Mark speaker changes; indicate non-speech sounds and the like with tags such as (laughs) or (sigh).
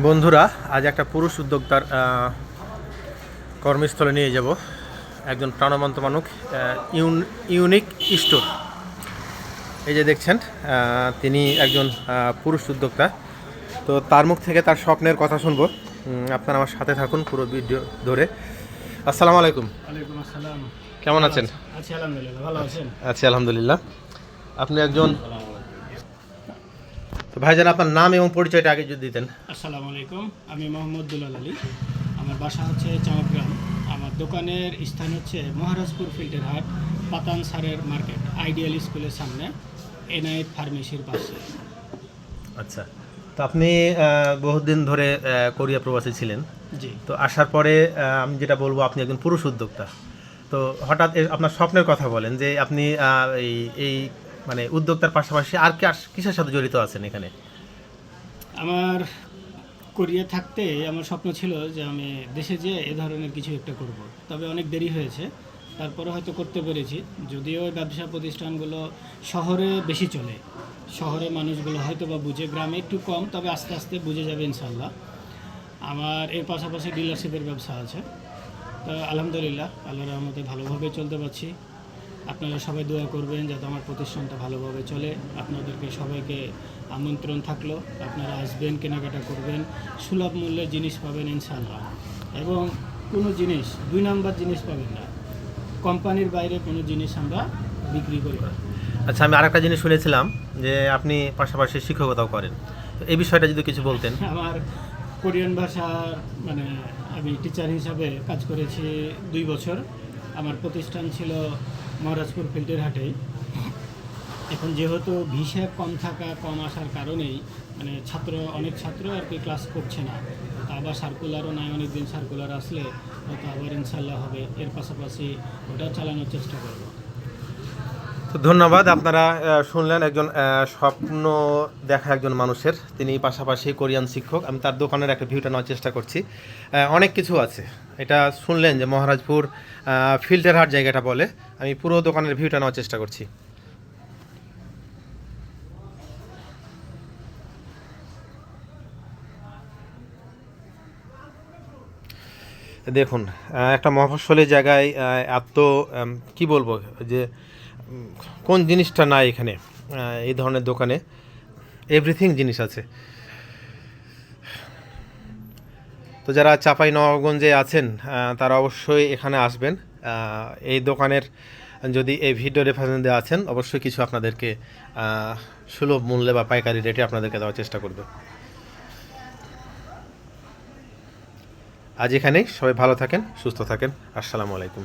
Speaker 1: বন্ধুরা আজ একটা পুরুষ উদ্যোক্তার কর্মস্থলে নিয়ে যাব। একজন প্রাণবন্ত মানুষ ইউনিক স্টোর। এই যে দেখছেন তিনি একজন পুরুষ উদ্যোক্তা। তো তার মুখ থেকে তার স্বপ্নের কথা শুনব। আপনারা আমার সাথে থাকুন পুরো ভিডিও ধরে। আসসালামু আলাইকুম।
Speaker 2: আসসালাম।
Speaker 1: কেমন আছেন?
Speaker 2: আছি আলহামদুলিল্লাহ ভালো আছেন?
Speaker 1: আছি আলহামদুলিল্লাহ। আপনি একজন ভাইজান আপনার নাম এবং পরিচয়টা আগে যদি দিতেন।
Speaker 2: আসসালামু আলাইকুম আমি মোহাম্মদ দুলাল আলী। আমার বাসা হচ্ছে চামকগ্রাম আমার দোকানের স্থান হচ্ছে মহারাজপুর ফিল্ডের হাট পাতান সারের মার্কেট আইডিয়াল স্কুলের সামনে এনআইট ফার্মেসির পাশে।
Speaker 1: আচ্ছা তো আপনি বহুদিন ধরে কোরিয়া প্রবাসী ছিলেন।
Speaker 2: জি।
Speaker 1: তো আসার পরে আমি যেটা বলব আপনি একজন পুরুষ উদ্যোক্তা। তো হঠাৎ আপনার স্বপ্নের কথা বলেন যে আপনি এই এই মানে উদ্যোক্তার পাশাপাশি আর কি কিসের সাথে জড়িত আছেন এখানে?
Speaker 2: আমার কোরিয়া থাকতে আমার স্বপ্ন ছিল যে আমি দেশে যেয়ে এ ধরনের কিছু একটা করব। তবে অনেক দেরি হয়েছে, তারপরে হয়তো করতে পেরেছি। যদিও ব্যবসা প্রতিষ্ঠানগুলো শহরে বেশি চলে। শহরে মানুষগুলো হয়তো বা বুঝে, গ্রামে একটু কম, তবে আস্তে আস্তে বুঝে যাবে ইনশাল্লাহ আমার এর পাশাপাশি ডিলারশিপের ব্যবসা আছে। তো আলহামদুলিল্লাহ আল্লাহ রহমতে ভালোভাবে চলতে পারছি। আপনারা সবাই দোয়া করবেন যাতে আমার প্রতিষ্ঠানটা ভালোভাবে চলে। আপনাদেরকে সবাইকে আমন্ত্রণ থাকল। আপনারা আসবেন কেনাকাটা করবেন সুলভ মূল্যে জিনিস পাবেন ইনশাল্লাহ এবং কোনো জিনিস দুই নাম্বার জিনিস পাবেন না। কোম্পানির বাইরে কোনো জিনিস আমরা বিক্রি করি না।
Speaker 1: আচ্ছা আমি আরেকটা জিনিস শুনেছিলাম যে আপনি পাশাপাশি শিক্ষকতাও করেন। এই বিষয়টা যদি কিছু বলতেন। (laughs)
Speaker 2: আমার কোরিয়ান ভাষার মানে আমি টিচার হিসাবে কাজ করেছি দুই বছর। আমার প্রতিষ্ঠান ছিল মহারাজপুর ফিল্ডের হাটে। এখন যেহেতু ভিসা কম থাকা, কম আসার কারণেই মানে ছাত্র, অনেক ছাত্র আর কি ক্লাস করছে না। তা আবার সার্কুলারও নাই অনেক দিন সার্কুলার আসলে হয়তো আবার ইনশাল্লাহ হবে। এর পাশাপাশি ওটাও চালানোর চেষ্টা করব।
Speaker 1: ধন্যবাদ। আপনারা শুনলেন একজন স্বপ্ন দেখা একজন মানুষের। তিনি পাশাপাশি কোরিয়ান শিক্ষক। আমি তার দোকানের একটা ভিউটা নেওয়ার চেষ্টা করছি। অনেক কিছু আছে। এটা শুনলেন যে মহারাজপুর ফিল্টার হাট জায়গাটা বলে। আমি পুরো দোকানের ভিউটা নেওয়ার চেষ্টা করছি। দেখুন একটা মফস্বলী জায়গায় এত কি বলব যে কোন জিনিসটা নাই এখানে? এই ধরনের দোকানে। এভরিথিং জিনিস আছে। তো যারা চাপাই নবাবগঞ্জে আছেন তারা অবশ্যই এখানে আসবেন। এই দোকানের যদি এই ভিডিও রেফারেন্স দেওয়া আছেন, অবশ্যই কিছু আপনাদেরকে সুলভ মূল্যে বা পাইকারি রেটে আপনাদেরকে দেওয়ার চেষ্টা করবে। আজ এখানেই। সবাই ভালো থাকেন, সুস্থ থাকেন। আসসালামু আলাইকুম।